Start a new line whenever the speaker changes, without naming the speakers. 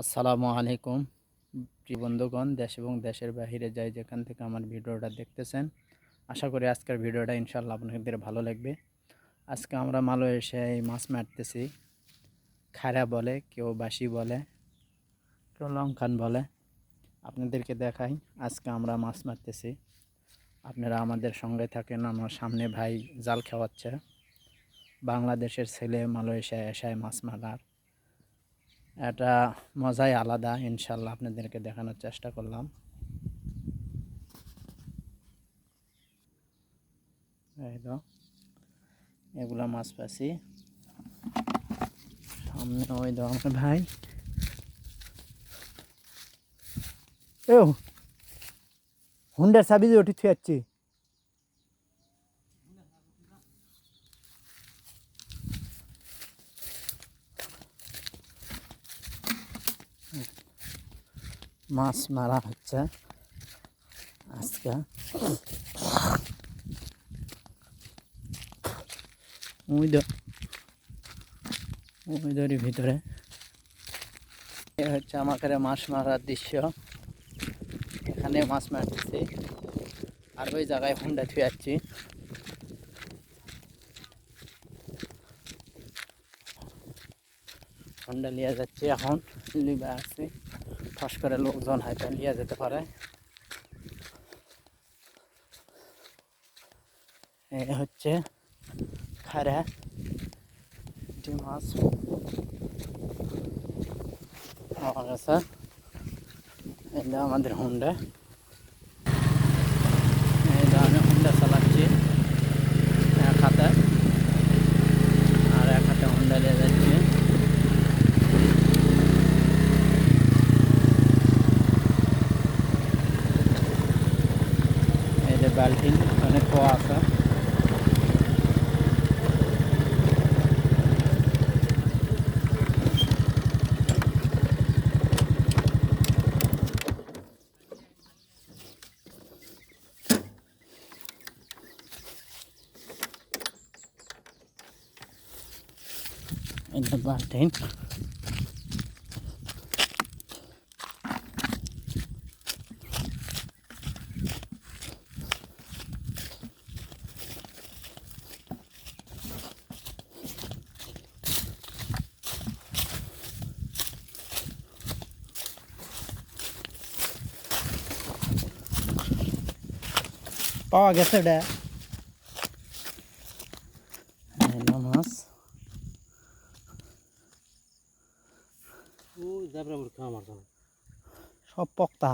আসসালামু আলাইকুম। প্রিয় বন্ধুগণ, দেশ এবং দেশের বাইরে যাই যেখান থেকে আমার ভিডিওটা দেখতেছেন, আশা করি আজকের ভিডিওটা ইনশাল্লাহ আপনাদের ভালো লাগবে। আজকে আমরা মালয়েশিয়ায় মাছ মারতেছি। খারা বলে, কেউ বাসি বলে, কেউ লঙ্কান বলে। আপনাদেরকে দেখাই, আজকে আমরা মাছ মারতেছি। আপনারা আমাদের সঙ্গে থাকেন, আমার সামনে ভাই জাল খাওয়াচ্ছে। বাংলাদেশের ছেলে মালয়েশিয়ায় এসায় মাছ মারার। এটা মজাই আলাদা ইনশাল্লাহ আপনাদেরকে দেখানোর চেষ্টা করলাম। এই তো, এগুলা মাছ পাচ্ছি। সামনে ওই তো আমার ভাই। হুন্ডার যে ওটি থুয়াচ্ছি মাছ মারা হচ্ছে আজকে। তো ভিতরে। এ হচ্ছে আমাকে মাছ মারার দৃশ্য। এখানে মাছ মারতেছি। আর ওই জায়গায় হুন্ডা থুয়ে হুন্ডা নিয়ে যাচ্ছি এখন। লিবে আসছি ফস করে লোকজন হয়তো নিয়ে যেতে পারে। এই হচ্ছে খারা মাছ। আমার কাছে। এটা আমাদের Honda. dalhin ane poasa in the garden পাওয়া গেছে এটা এলো মাছ
ও জাবরা বুড় খাওয়া মারতাম
সব পক্তা।